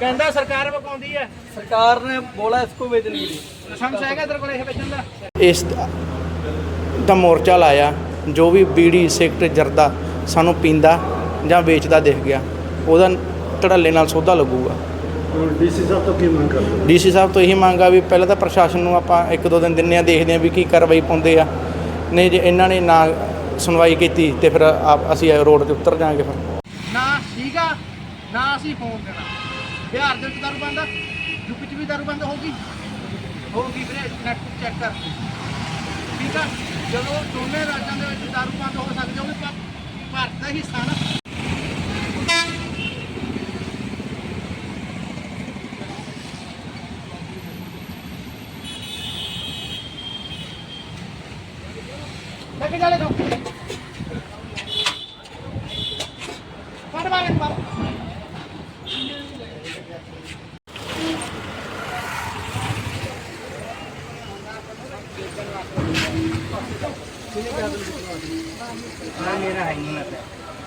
ਕਹਿੰਦਾ ਸਰਕਾਰ ਵਕਾਉਂਦੀ ਹੈ। ਸਰਕਾਰ ਨੇ ਬੋਲਾ ਇਸ ਕੋ ਵੇਚਣ ਲਈ। ਲਾਇਸੈਂਸ ਹੈਗਾ ਤੇਰੇ ਕੋਲ ਇਹ ਵੇਚਣ ਦਾ? ਇਸ ਦਾ ਮੋਰਚਾ ਲਾਇਆ ਜੋ ਵੀ ਬੀੜੀ ਸਿਗਰਟ ਜਰਦਾ ਸਾਨੂੰ ਪੀਂਦਾ ਜਾਂ ਵੇਚਦਾ ਦਿਖ ਗਿਆ ਉਹਦਾ ਧੜੱਲੇ ਨਾਲ ਸੌਦਾ ਲੱਗੂਗਾ। ਡੀਸੀ ਸਾਹਿਬ ਤੋਂ ਕੀ ਮੰਗ ਕਰਦੇ ਡੀਸੀ ਸਾਹਿਬ ਤੋਂ ਇਹੀ ਮੰਗਾ ਵੀ ਪਹਿਲਾਂ ਤਾਂ ਪ੍ਰਸ਼ਾਸਨ ਨੂੰ ਆਪਾਂ ਇੱਕ ਦੋ ਦਿਨ ਦਿੰਨੇ ਆ ਦੇਖਦੇ ਆ ਵੀ ਕੀ ਕਾਰਵਾਈ ਪਾਉਂਦੇ ਆ। ਨਹੀਂ ਜੇ ਇਹਨਾਂ ਨੇ ਨਾ ਸੁਣਵਾਈ ਕੀਤੀ ਤੇ ਫਿਰ ਅਸੀਂ ਰੋਡ ਤੇ ਉਤਰ ਜਾਾਂਗੇ ਫਿਰ। ਠੀਕ ਆ? ਨਾ ਅਸੀਂ ਫੋਨ ਦੇਣਾ। ਬਿਹਾਰ ਦੇ ਵਿੱਚ ਦਾਰੂ ਬੰਦ ਆ ਯੂਪੀ ਚ ਵੀ ਦਾਰੂ ਬੰਦ ਹੋਊਗੀ। ਹੋਊਗੀ ਵੀਰੇ ਨੈਟ ਚੈੱਕ ਕਰ। ਠੀਕ ਆ? ਜਦੋਂ ਦੋਨੇ ਰਾਜਾਂ ਦੇ ਵਿੱਚ ਦਾਰੂ ਬੰਦ ਹੋ ਸਕਦੇ ਉਹ ਭਾਰਤ ਦਾ ਹਿੱਸਾ ਨਾ। ਲੈ ਕੇ ਜਾਲੇ ਦੋ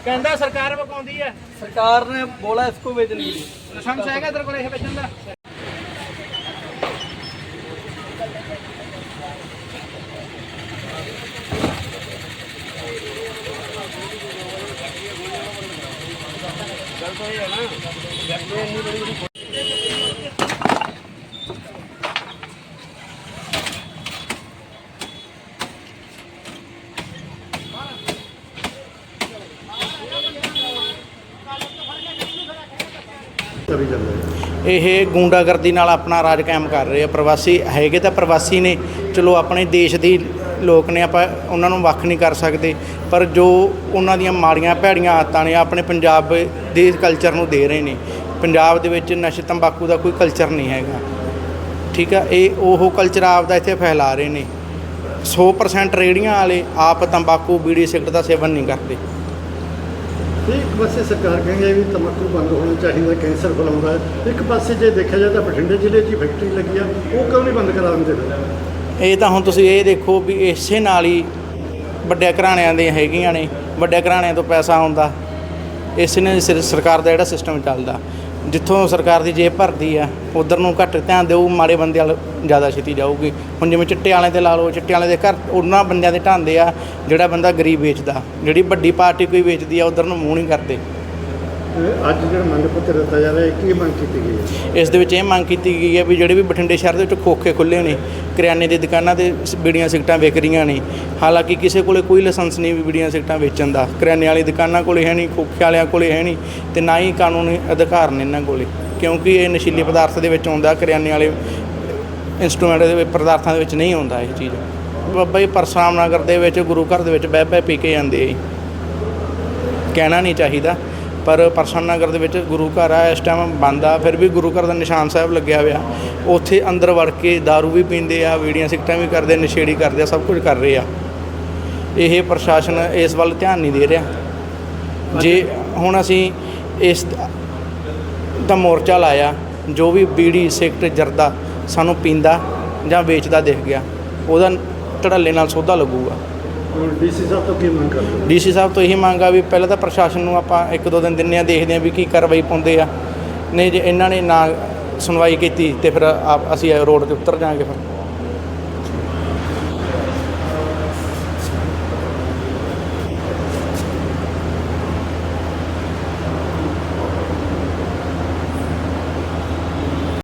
ਕਹਿੰਦਾ ਸਰਕਾਰ ਵਕਾਉਂਦੀ ਹੈ। ਸਰਕਾਰ ਨੇ ਬੋਲਾ ਇਸ ਕੋ ਵੇਚਣ ਲਈ ਲਾਇਸੈਂਸ ਹੈਗਾ ਤੇਰੇ ਕੋਲ ਇਹ ਵੇਚਣ ਦਾ? ਕਰੀ ਜਾਂਦੇ ਇਹ ਗੁੰਡਾਗਰਦੀ ਨਾਲ ਆਪਣਾ ਰਾਜ ਕਾਇਮ ਕਰ ਰਹੇ ਆ ਪ੍ਰਵਾਸੀ ਹੈਗੇ ਤਾਂ ਪ੍ਰਵਾਸੀ ਨੇ, ਚਲੋ ਆਪਣੇ ਦੇਸ਼ ਦੀ ਲੋਕ ਨੇ ਆਪਾਂ ਉਹਨਾਂ ਨੂੰ ਵੱਖ ਨਹੀਂ ਕਰ ਸਕਦੇ, ਪਰ ਜੋ ਉਹਨਾਂ ਦੀਆਂ ਮਾੜੀਆਂ ਭੈੜੀਆਂ ਆਦਤਾਂ ਨੇ, ਆਪਣੇ ਪੰਜਾਬ ਦੇ ਕਲਚਰ ਨੂੰ ਦੇ ਰਹੇ ਨੇ, ਪੰਜਾਬ ਦੇ ਵਿੱਚ ਨਸ਼ੇ, ਤੰਬਾਕੂ ਦਾ ਕੋਈ ਕਲਚਰ ਨਹੀਂ ਹੈਗਾ। ਠੀਕ ਆ, ਇਹ ਉਹ ਕਲਚਰ ਆਪਦਾ ਇੱਥੇ ਫੈਲਾ ਰਹੇ ਨੇ। 100% ਰੇੜੀਆਂ ਵਾਲੇ ਆਪ ਤੰਬਾਕੂ, ਬੀੜੀ, ਸਿਗਰਟ ਦਾ ਸੇਵਨ ਨਹੀਂ ਕਰਦੇ। ਇੱਕ ਪਾਸੇ ਸਰਕਾਰ ਕਹਿੰਦੀ ਹੈ ਵੀ ਤੰਬਾਕੂ ਬੰਦ ਹੋਣਾ ਚਾਹੀਦਾ, ਕੈਂਸਰ ਫੈਲਾਉਂਦਾ ਇੱਕ ਪਾਸੇ ਜੇ ਦੇਖਿਆ ਜਾਏ ਤਾਂ ਬਠਿੰਡੇ ਜ਼ਿਲ੍ਹੇ 'ਚ ਫੈਕਟਰੀ ਲੱਗੀ ਆ, ਉਹ ਕਿਉਂ ਨਹੀਂ ਬੰਦ ਕਰਾ ਦਿੰਦੇ ਫਿਰ? ਇਹ ਤਾਂ ਹੁਣ ਤੁਸੀਂ ਇਹ ਦੇਖੋ ਵੀ ਇਸੇ ਨਾਲ ਹੀ ਵੱਡੇ ਘਰਾਣਿਆਂ ਦੇ ਹੈਗੀਆਂ ਨੇ ਵੱਡੇ ਘਰਾਣਿਆਂ ਤੋਂ ਪੈਸਾ ਆਉਂਦਾ। ਇਸ ਨੇ ਸਿਰ- ਸਰਕਾਰ ਦਾ ਜਿਹੜਾ ਸਿਸਟਮ ਚੱਲਦਾ। ਜਿੱਥੋਂ ਸਰਕਾਰ ਦੀ ਜੇਬ ਭਰਦੀ ਆ, ਉਧਰ ਨੂੰ ਘੱਟ ਧਿਆਨ ਦਿਓ ਮਾੜੇ ਬੰਦੇ ਵੱਲ ਜ਼ਿਆਦਾ ਛੇਤੀ ਜਾਊਗੀ। ਹੁਣ ਜਿਵੇਂ ਚਿੱਟੇ ਵਾਲੇ ਤੇ ਲਾ ਲਓ, ਚਿੱਟੇ ਵਾਲੇ ਦੇ ਘਰ ਉਹਨਾਂ ਬੰਦਿਆਂ ਦੇ ਢਾਂਦੇ ਆ, ਜਿਹੜਾ ਬੰਦਾ ਗਰੀਬ ਵੇਚਦਾ। ਜਿਹੜੀ ਵੱਡੀ ਪਾਰਟੀ ਕੋਈ ਵੇਚਦੀ ਆ, ਉਧਰ ਨੂੰ ਮੂੰਹ ਨਹੀਂ ਕਰਦੇ। ਅੱਜ ਜਿਹੜਾ ਮੰਗ ਪੱਤਰ ਦਿੱਤਾ ਜਾ ਰਿਹਾ ਹੈ ਕੀ ਮੰਗ ਕੀਤੀ ਗਈ ਹੈ? ਇਸ ਦੇ ਵਿੱਚ ਇਹ ਮੰਗ ਕੀਤੀ ਗਈ ਹੈ ਵੀ ਜਿਹੜੇ ਵੀ ਬਠਿੰਡੇ ਸ਼ਹਿਰ ਦੇ ਵਿੱਚ ਖੋਖੇ ਖੁੱਲੇ ਨੇ, ਕਰਿਆਨੇ ਦੀ ਦੁਕਾਨਾਂ ਤੇ ਬੀੜੀਆਂ ਸਿਗਟਾਂ ਵਿਕ ਰਹੀਆਂ ਨੇ, ਹਾਲਾਂਕਿ ਕਿਸੇ ਕੋਲੇ ਕੋਈ ਲਾਇਸੈਂਸ ਨਹੀਂ ਵੀ ਬੀੜੀਆਂ ਸਿਗਟਾਂ ਵੇਚਣ ਦਾ, ਕਰਿਆਨੇ ਵਾਲੀ ਦੁਕਾਨਾਂ ਕੋਲੇ ਹੈ ਨਹੀਂ, ਖੋਖੇ ਵਾਲਿਆਂ ਕੋਲੇ ਹੈ ਨਹੀਂ ਤੇ ਨਾ ਹੀ ਕਾਨੂੰਨੀ ਅਧਿਕਾਰ ਨੇ ਇਹਨਾਂ ਕੋਲੇ, ਕਿਉਂਕਿ ਇਹ ਨਸ਼ੀਲੇ ਪਦਾਰਥ ਦੇ ਵਿੱਚ ਆਉਂਦਾ, ਕਰਿਆਨੇ ਵਾਲੇ ਇਨਸਟਰੂਮੈਂਟ ਦੇ ਪਦਾਰਥਾਂ ਦੇ ਵਿੱਚ ਨਹੀਂ ਆਉਂਦਾ ਇਹ ਚੀਜ਼। ਬਾਬਾ ਜੀ ਪਰਸਰਾਮ ਨਗਰ ਦੇ ਵਿੱਚ, ਗੁਰੂ ਘਰ ਦੇ ਵਿੱਚ ਬਹਿ ਬਹਿ ਪੀ ਕੇ ਜਾਂਦੇ ਆ ਕਹਿਣਾ ਨਹੀਂ ਚਾਹੀਦਾ। ਪਰ ਪਰਸਨ ਨਗਰ ਦੇ ਵਿੱਚ ਗੁਰੂ ਘਰ ਆ, ਇਸ ਟਾਈਮ ਬੰਦ ਆ, ਫਿਰ ਵੀ ਗੁਰੂ ਘਰ ਦਾ ਨਿਸ਼ਾਨ ਸਾਹਿਬ ਲੱਗਿਆ ਹੋਇਆ। ਉੱਥੇ ਅੰਦਰ ਵੜ ਕੇ दारू ਵੀ ਪੀਂਦੇ ਆ ਵੀੜੀਆਂ ਸਿਕਟਾਂ ਵੀ ਕਰਦੇ ਨਸ਼ੇੜੀ ਕਰਦੇ ਆ, ਸਭ ਕੁਝ ਕਰ ਰਹੇ ਆ। ਇਹ ਪ੍ਰਸ਼ਾਸਨ ਇਸ ਵੱਲ ਧਿਆਨ ਨਹੀਂ ਦੇ ਰਿਹਾ। ਜੇ ਹੁਣ ਅਸੀਂ ਇਸ ਦਾ ਮੋਰਚਾ ਲਾਇਆ, ਜੋ ਵੀ ਬੀੜੀ ਸਿਕਟ ਜਰਦਾ ਸਾਨੂੰ ਪੀਂਦਾ ਜਾਂ ਵੇਚਦਾ ਦਿਖ ਗਿਆ, ਉਹਦਾ ਧੜੱਲੇ ਨਾਲ ਸੌਦਾ ਲੱਗੂਗਾ। ਡੀਸੀ ਸਾਹਿਬ ਤੋਂ ਕੀ ਮੰਗ ਕਰਦੇ ਹੋ? ਡੀਸੀ ਸਾਹਿਬ ਤੋਂ ਇਹੀ ਮੰਗ ਆ ਵੀ ਪਹਿਲਾਂ ਤਾਂ ਪ੍ਰਸ਼ਾਸਨ ਨੂੰ ਆਪਾਂ ਇੱਕ ਦੋ ਦਿਨ ਦਿੰਨੇ ਆ, ਦੇਖਦੇ ਆ ਵੀ ਕੀ ਕਾਰਵਾਈ ਪਾਉਂਦੇ ਆ ਨਹੀਂ ਜੇ ਇਹਨਾਂ ਨੇ ਨਾ ਸੁਣਵਾਈ ਕੀਤੀ ਤੇ ਫਿਰ ਆਪ- ਅਸੀਂ ਰੋਡ ਤੇ ਉਤਰ ਜਾਾਂਗੇ ਫਿਰ